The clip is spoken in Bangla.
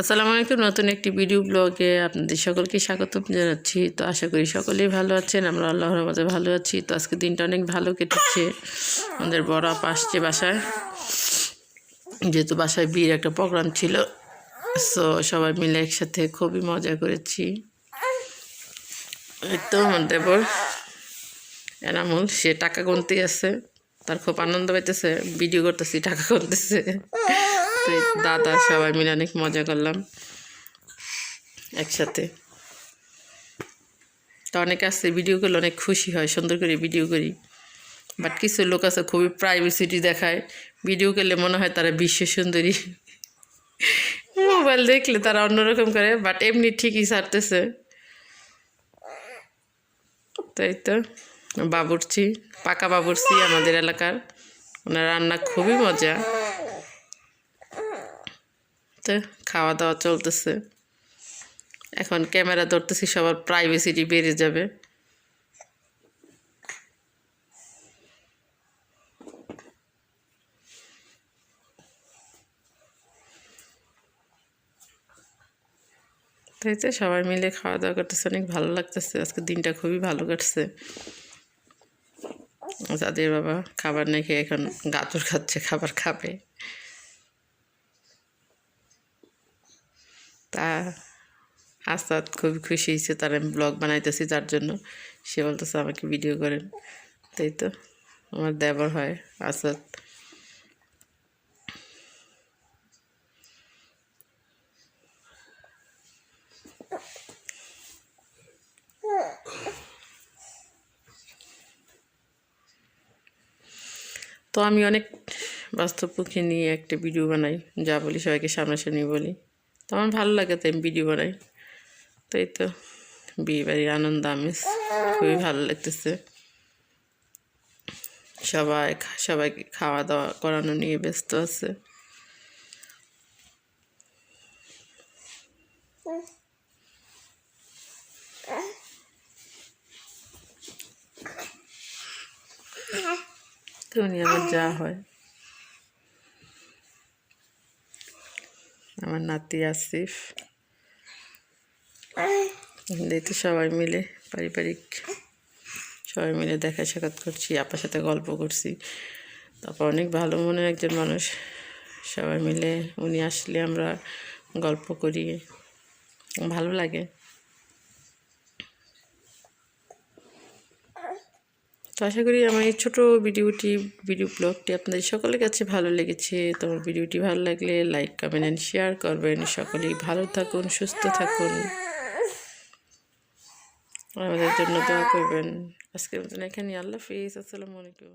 আসসালামু আলাইকুম, নতুন একটি ভিডিও ব্লগে আপনাদের সকলকে স্বাগতম জানাচ্ছি। তো আশা করি সকলেই ভালো আছেন, আমরা আল্লাহর মাঝে ভালো আছি। তো আজকে দিনটা অনেক ভালো কেটেছে, আমাদের বড় আপা আসছে বাসায়। যেহেতু বাসায় বিয়ের একটা প্রোগ্রাম ছিল সো সবাই মিলে একসাথে খুবই মজা করেছি। তো আমার দেবর এনামুল, সে টাকা গুনতে আছে তার খুব আনন্দ পাইতেছে ভিডিও করতেছি, টাকা গুনতেছে। তো দাদা সবাই মিলে অনেক মজা করলাম একসাথে। তো অনেকে আসছে ভিডিও করলে অনেক খুশি হয়, সুন্দর করে ভিডিও করি। বাট কিছু লোক আছে খুবই প্রাইভেসিটি দেখায়। ভিডিও করলে মনে হয় তারা বিশ্ব সুন্দরী। মোবাইল দেখলে তারা অন্যরকম করে বাট এমনি ঠিকই ছাড়তেছে। তাই তো। বাবুরচি, পাকা বাবুরচি আমাদের এলাকার। ওনার রান্না খুবই মজা। তো খাওয়া দাওয়া চলতেছে। এখন ক্যামেরা ধরতেছি, সবার প্রাইভেসিটি বেড়ে যাবে। তাই তো সবাই মিলে খাওয়া দাওয়া করতেছে, অনেক ভালো লাগতেছে। আজকে দিনটা খুবই ভালো কাটছে। যাদের বাবা খাবার না খেয়ে এখন গাজর খাচ্ছে, খাবার খাবে। তা আসাদ খুবই খুশি হয়েছে, তার আমি ব্লগ বানাইতেছি তার জন্য। সে বলতেছে, আমাকে ভিডিও করেন। তাই তো, আমার দেবর হয় আসাদ। তো আমি অনেক বাস্তবপক্ষে নিয়ে একটা ভিডিও বানাই, যা বলি সবাইকে সামনাসামনি বলি। তো আমার ভালো লাগে তাই ভিডিও বানাই। তাই তো বিয়ে বাড়ির আনন্দ, আমেজ খুবই ভালো লাগতেছে। সবাই সবাইকে খাওয়া দাওয়া করানো নিয়ে ব্যস্ত আছে। তুমি আমার যা হয়। আমার নাতি আসিফ। তো সবাই মিলে পারিবারিক সবাই মিলে দেখা সাক্ষাৎ করছি, আপার সাথে গল্প করছি। তারপর অনেক ভালো মনের একজন মানুষ। সবাই মিলে উনি আসলে আমরা গল্প করি। ভালো লাগে। তো আশা করি আমার এই ছোটো ভিডিওটি, ভিডিও ব্লগটি আপনাদের সকলের কাছে ভালো লেগেছে। তোমার ভিডিওটি ভালো লাগলে লাইক কমেন্ট অ্যান্ড শেয়ার করবেন। সকলেই ভালো থাকুন, সুস্থ থাকুন। আমাদের জন্য দোয়া করবেন। আজকের মতন এখানে আল্লাহ হাফিজ। আসসালামু আলাইকুম।